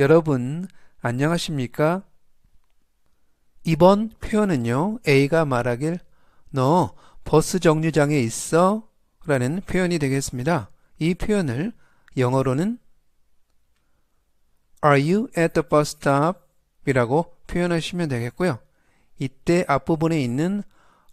여러분, 안녕하십니까? 이번 표현은요, A가 말하길, 너 버스 정류장에 있어? 라는 표현이 되겠습니다. 이 표현을 영어로는 Are you at the bus stop? 이라고 표현하시면 되겠고요. 이때 앞부분에 있는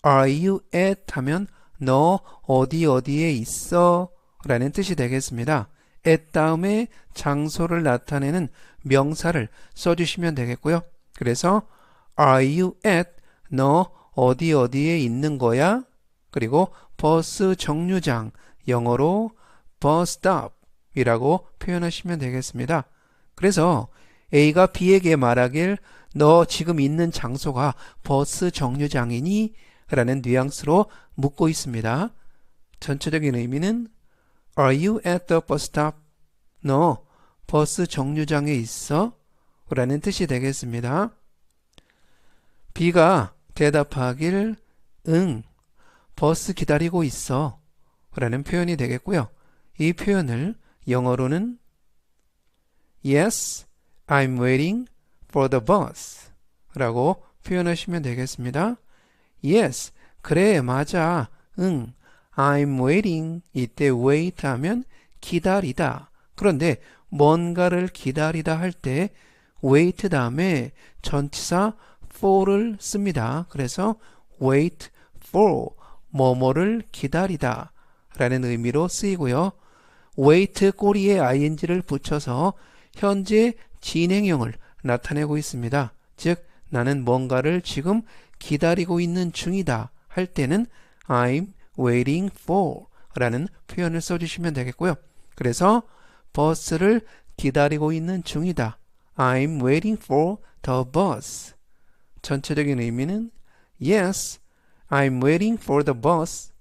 Are you at? 하면 너 어디 어디에 있어? 라는 뜻이 되겠습니다. At 다음에 장소를 나타내는 명사를 써주시면 되겠고요. 그래서 Are you at? 너 어디 어디에 있는 거야? 그리고 버스 정류장 영어로 bus stop 이라고 표현하시면 되겠습니다. 그래서 A가 B에게 말하길 너 지금 있는 장소가 버스 정류장이니? 라는 뉘앙스로 묻고 있습니다. 전체적인 의미는 Are you at the bus stop? 너 버스 정류장에 있어? 라는 뜻이 되겠습니다. B가 대답하길 응, 버스 기다리고 있어 라는 표현이 되겠고요. 이 표현을 영어로는 Yes, I'm waiting for the bus 라고 표현하시면 되겠습니다. Yes, 그래, 맞아. 응, I'm waiting. 이때 wait 하면 기다리다. 그런데 뭔가를 기다리다 할 때 wait 다음에 전치사 for를 씁니다. 그래서 wait for 뭐뭐를 기다리다 라는 의미로 쓰이고요. wait 꼬리에 ing를 붙여서 현재 진행형을 나타내고 있습니다. 즉 나는 뭔가를 지금 기다리고 있는 중이다 할 때는 I'm waiting for 라는 표현을 써주시면 되겠고요. 그래서 버스를 기다리고 있는 중이다. I'm waiting for the bus. 전체적인 의미는 Yes, I'm waiting for the bus.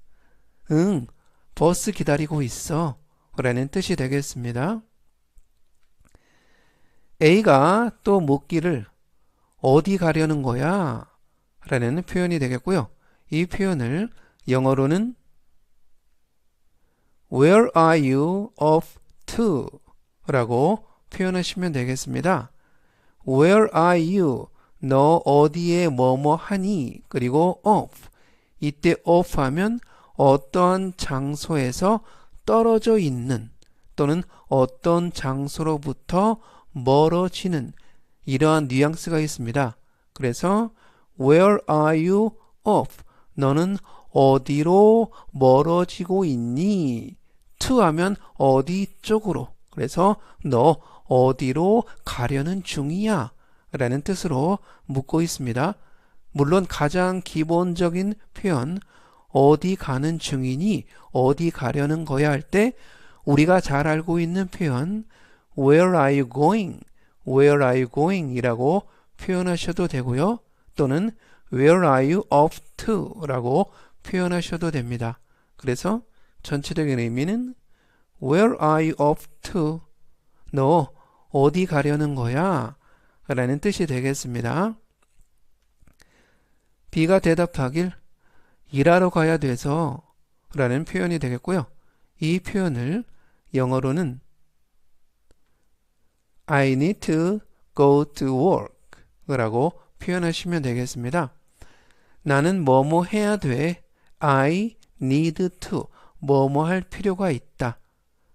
응, 버스 기다리고 있어. 라는 뜻이 되겠습니다. A가 또 묻기를 어디 가려는 거야? 라는 표현이 되겠고요. 이 표현을 영어로는 Where are you off to? 라고 표현하시면 되겠습니다. Where are you? 너 어디에 뭐뭐 하니? 그리고 off. 이때 off 하면 어떠한 장소에서 떨어져 있는 또는 어떤 장소로부터 멀어지는 이러한 뉘앙스가 있습니다. 그래서 Where are you off? 너는 어디로 멀어지고 있니? to 하면 어디 쪽으로. 그래서 너 어디로 가려는 중이야? 라는 뜻으로 묻고 있습니다. 물론 가장 기본적인 표현 어디 가는 중이니 어디 가려는 거야 할 때 우리가 잘 알고 있는 표현 Where are you going? Where are you going? 이라고 표현하셔도 되고요. 또는 Where are you off to? 라고 표현하셔도 됩니다. 그래서 전체적인 의미는 Where are you off to? 너 어디 가려는 거야? 라는 뜻이 되겠습니다. B가 대답하길 일하러 가야 돼서 라는 표현이 되겠고요. 이 표현을 영어로는 I need to go to work 라고 표현하시면 되겠습니다. 나는 뭐뭐 해야 돼. I need to 뭐뭐 할 필요가 있다.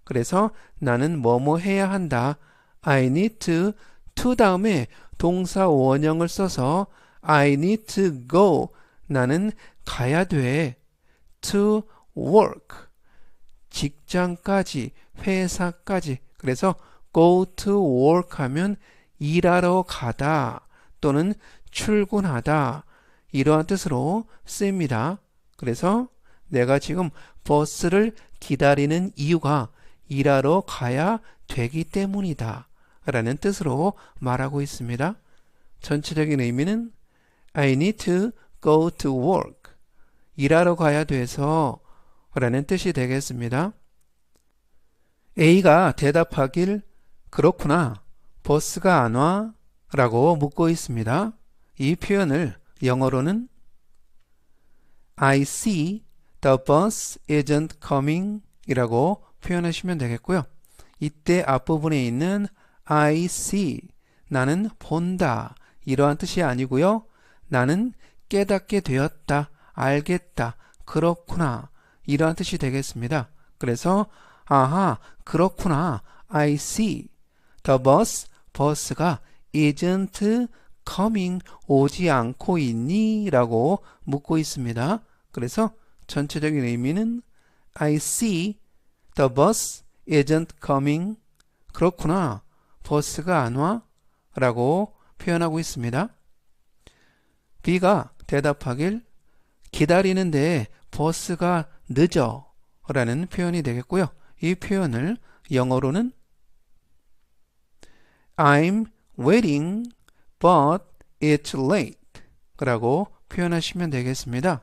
그래서 나는 뭐뭐 해야 한다. I need to to 다음에 동사 원형을 써서 I need to go 나는 가야 돼. to work 직장까지 회사까지 그래서 go to work 하면 일하러 가다 또는 출근하다 이러한 뜻으로 쓰입니다. 그래서 내가 지금 버스를 기다리는 이유가 일하러 가야 되기 때문이다. 라는 뜻으로 말하고 있습니다. 전체적인 의미는 I need to go to work. 일하러 가야 돼서 라는 뜻이 되겠습니다. A가 대답하길 그렇구나. 버스가 안 와? 라고 묻고 있습니다. 이 표현을 영어로는 I see the bus isn't coming 이라고 표현하시면 되겠고요. 이때 앞부분에 있는 I see. 나는 본다. 이러한 뜻이 아니고요. 나는 깨닫게 되었다. 알겠다. 그렇구나. 이러한 뜻이 되겠습니다. 그래서 아하, 그렇구나. I see. The bus, 버스가 isn't coming, 오지 않고 있니? 라고 묻고 있습니다. 그래서 전체적인 의미는 I see the bus isn't coming. 그렇구나. 버스가 안 와? 라고 표현하고 있습니다. B가 대답하길 기다리는데 버스가 늦어 라는 표현이 되겠고요. 이 표현을 영어로는 I'm waiting but it's late 라고 표현하시면 되겠습니다.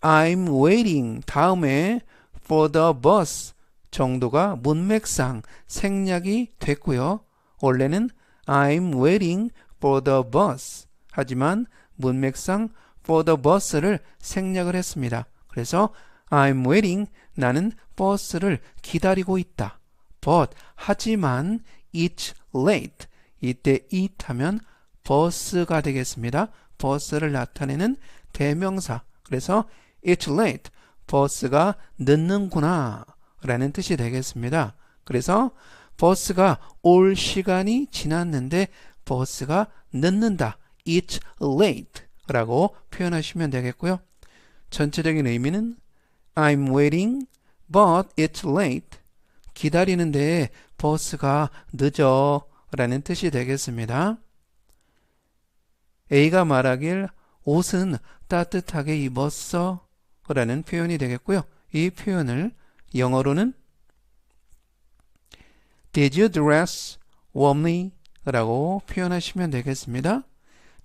I'm waiting 다음에 for the bus 정도가 문맥상 생략이 됐고요. 원래는 I'm waiting for the bus 하지만 문맥상 for the bus를 생략을 했습니다. 그래서 I'm waiting 나는 버스를 기다리고 있다. but 하지만 it's late 이때 it 하면 버스가 되겠습니다. 버스를 나타내는 대명사. 그래서 it's late. 버스가 늦는구나. 라는 뜻이 되겠습니다. 그래서 버스가 올 시간이 지났는데 버스가 늦는다. it's late. 라고 표현하시면 되겠고요. 전체적인 의미는 I'm waiting, but it's late. 기다리는데 버스가 늦어. 라는 뜻이 되겠습니다. A가 말하길 옷은 따뜻하게 입었어 라는 표현이 되겠고요. 이 표현을 영어로는 Did you dress warmly? 라고 표현하시면 되겠습니다.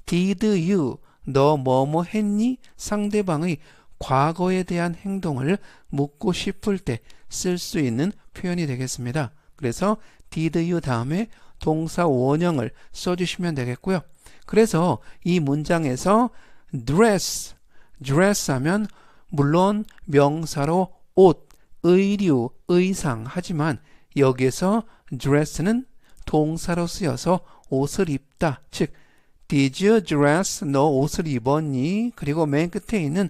Did you 너 뭐뭐 했니? 상대방의 과거에 대한 행동을 묻고 싶을 때 쓸 수 있는 표현이 되겠습니다. 그래서 did you 다음에 동사 원형을 써주시면 되겠고요. 그래서 이 문장에서 dress, dress 하면 물론 명사로 옷, 의류, 의상 하지만 여기에서 dress는 동사로 쓰여서 옷을 입다. 즉, did you dress? 너 옷을 입었니? 그리고 맨 끝에 있는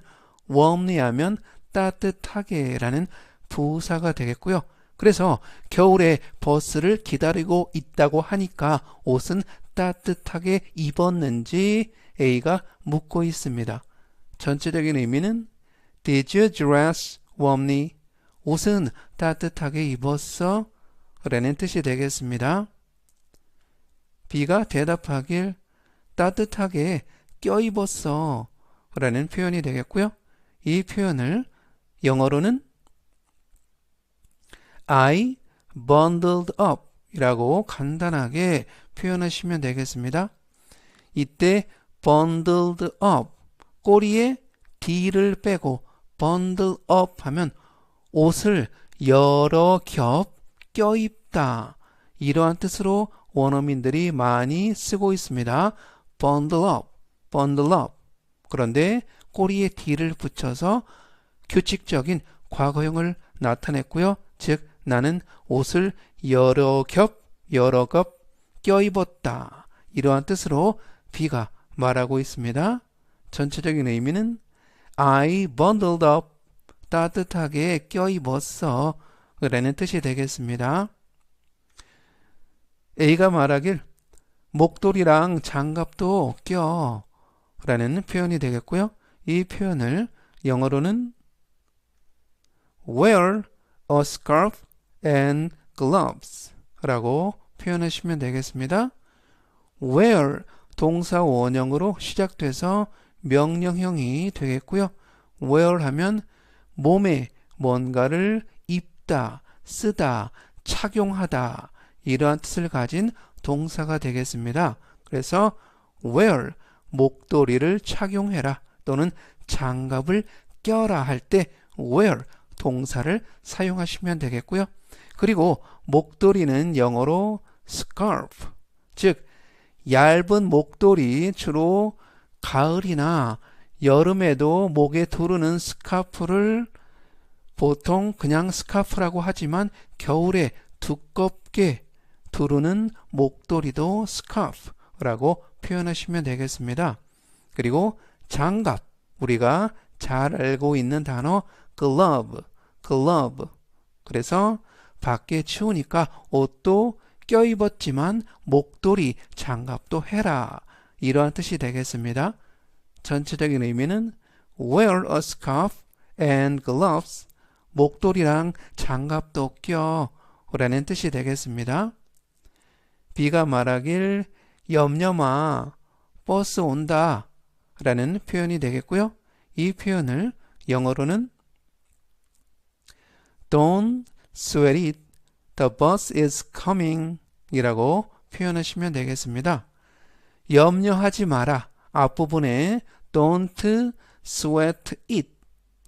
warmly 하면 따뜻하게 라는 부사가 되겠고요. 그래서 겨울에 버스를 기다리고 있다고 하니까 옷은 따뜻하게 입었는지 A가 묻고 있습니다. 전체적인 의미는 Did you dress warmly? 옷은 따뜻하게 입었어? 라는 뜻이 되겠습니다. B가 대답하길 따뜻하게 껴입었어 라는 표현이 되겠고요. 이 표현을 영어로는 I bundled up 이라고 간단하게 표현하시면 되겠습니다. 이때 bundled up 꼬리에 D를 빼고 bundle up 하면 옷을 여러 겹 껴입다 이러한 뜻으로 원어민들이 많이 쓰고 있습니다. bundle up, bundle up 그런데 꼬리에 D를 붙여서 규칙적인 과거형을 나타냈고요. 즉 나는 옷을 여러 겹, 여러 겹 껴입었다. 이러한 뜻으로 B가 말하고 있습니다. 전체적인 의미는 I bundled up 따뜻하게 껴입었어 라는 뜻이 되겠습니다. A가 말하길 목도리랑 장갑도 껴 라는 표현이 되겠고요. 이 표현을 영어로는 wear a scarf and gloves 라고 표현하시면 되겠습니다. wear 동사 원형으로 시작돼서 명령형이 되겠고요. wear 하면 몸에 뭔가를 입다, 쓰다, 착용하다 이러한 뜻을 가진 동사가 되겠습니다. 그래서 wear 목도리를 착용해라 또는 장갑을 껴라 할 때 wear 동사를 사용하시면 되겠고요. 그리고 목도리는 영어로 scarf, 즉 얇은 목도리 주로 가을이나 여름에도 목에 두르는 스카프를 보통 그냥 스카프라고 하지만 겨울에 두껍게 두르는 목도리도 scarf라고 표현하시면 되겠습니다. 그리고 장갑 우리가 잘 알고 있는 단어 glove, glove. 그래서 밖에 추우니까 옷도 껴입었지만 목도리, 장갑도 해라. 이러한 뜻이 되겠습니다. 전체적인 의미는 wear a scarf and gloves. 목도리랑 장갑도 껴. 라는 뜻이 되겠습니다. 비가 말하길 염려마 버스 온다 라는 표현이 되겠고요. 이 표현을 영어로는 Don't sweat it, the bus is coming 이라고 표현하시면 되겠습니다. 염려하지 마라. 앞부분에 don't sweat it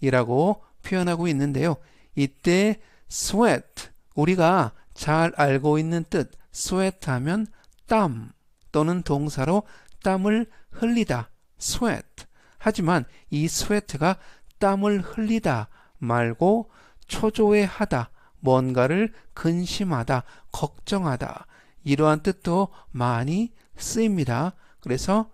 이라고 표현하고 있는데요. 이때 sweat 우리가 잘 알고 있는 뜻 sweat 하면 땀 또는 동사로 땀을 흘리다 sweat 하지만 이 sweat가 땀을 흘리다 말고 초조해하다 뭔가를 근심하다 걱정하다 이러한 뜻도 많이 쓰입니다. 그래서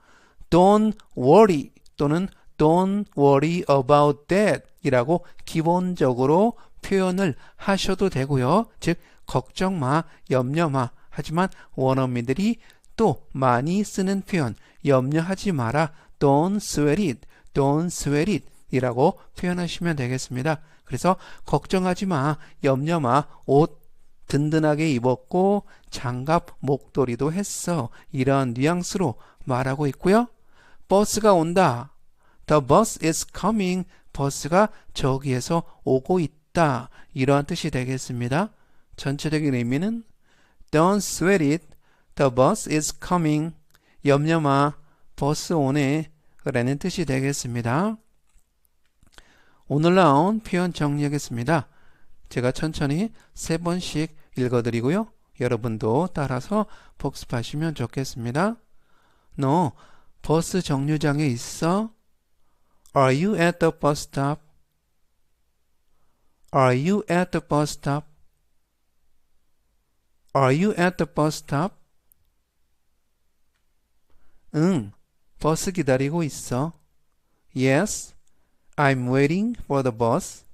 don't worry 또는 don't worry about that 이라고 기본적으로 표현을 하셔도 되고요. 즉 걱정 마, 염려 마. 하지만 원어민들이 또 많이 쓰는 표현 염려하지 마라. don't sweat it. don't sweat it. 이라고 표현하시면 되겠습니다. 그래서 걱정하지 마, 염려 마, 옷 든든하게 입었고 장갑, 목도리도 했어. 이런 뉘앙스로 말하고 있고요. 버스가 온다. The bus is coming. 버스가 저기에서 오고 있다. 이러한 뜻이 되겠습니다. 전체적인 의미는 Don't sweat it. The bus is coming. 염려 마. 버스 오네. 라는 뜻이 되겠습니다. 오늘 나온 표현 정리하겠습니다. 제가 천천히 세 번씩 읽어드리고요. 여러분도 따라서 복습하시면 좋겠습니다. 너 버스 정류장에 있어? Are you at the bus stop? Are you at the bus stop? Are you at the bus stop? 응, 버스 기다리고 있어. Yes, I'm waiting for the bus.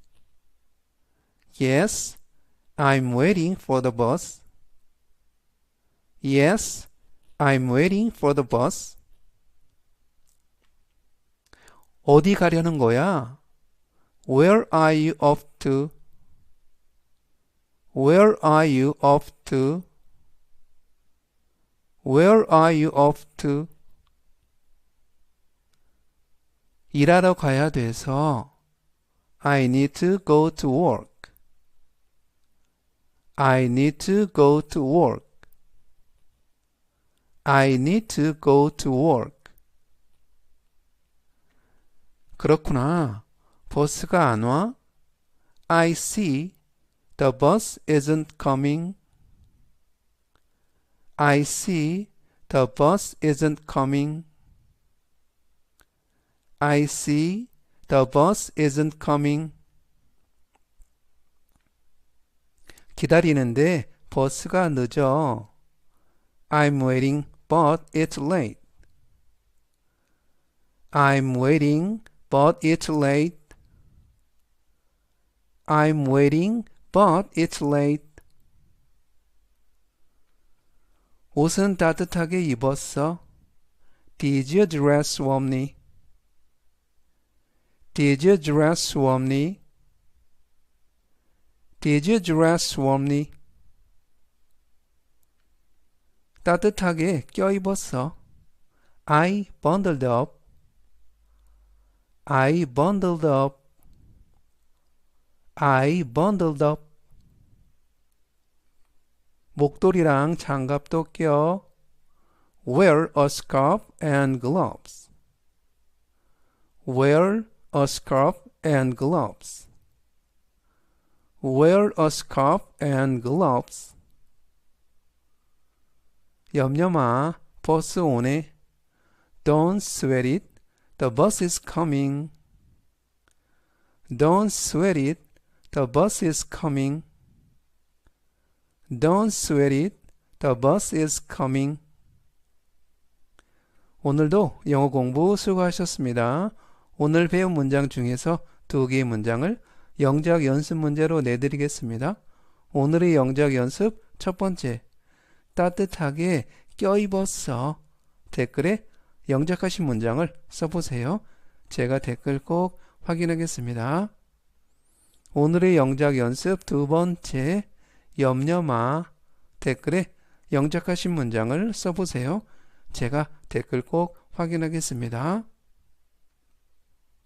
Yes, I'm waiting for the bus. Yes, I'm waiting for the bus. 어디 가려는 거야? Where are you off to? Where are you off to? Where are you off to? 일하러 가야 돼서 I need to go to work. I need to go to work. I need to go to work. 그렇구나. 버스가 안 와? I see. The bus isn't coming. I see. The bus isn't coming. I see. The bus isn't coming. 기다리는데 버스가 늦어. I'm waiting, but it's late. I'm waiting, but it's late. I'm waiting, but it's late. 옷은 따뜻하게 입었어. Did you dress warmly? Did you dress warmly? Did you dress warmly? 따뜻하게 껴입었어. I bundled up. I bundled up. I bundled up. 목도리랑 장갑도 껴. Wear a scarf and gloves. Wear a scarf and gloves. Wear a scarf and gloves. 염려 마. 버스 오네. Don't sweat it. The bus is coming. Don't sweat it. The bus is coming. Don't sweat it. The bus is coming. 오늘도 영어 공부 수고하셨습니다. 오늘 배운 문장 중에서 두 개의 문장을 영작 연습 문제로 내드리겠습니다. 오늘의 영작 연습 첫 번째. 따뜻하게 껴입었어. 댓글에 영작하신 문장을 써보세요. 제가 댓글 꼭 확인하겠습니다. 오늘의 영작 연습 두 번째. 염려마. 댓글에 영작하신 문장을 써보세요. 제가 댓글 꼭 확인하겠습니다.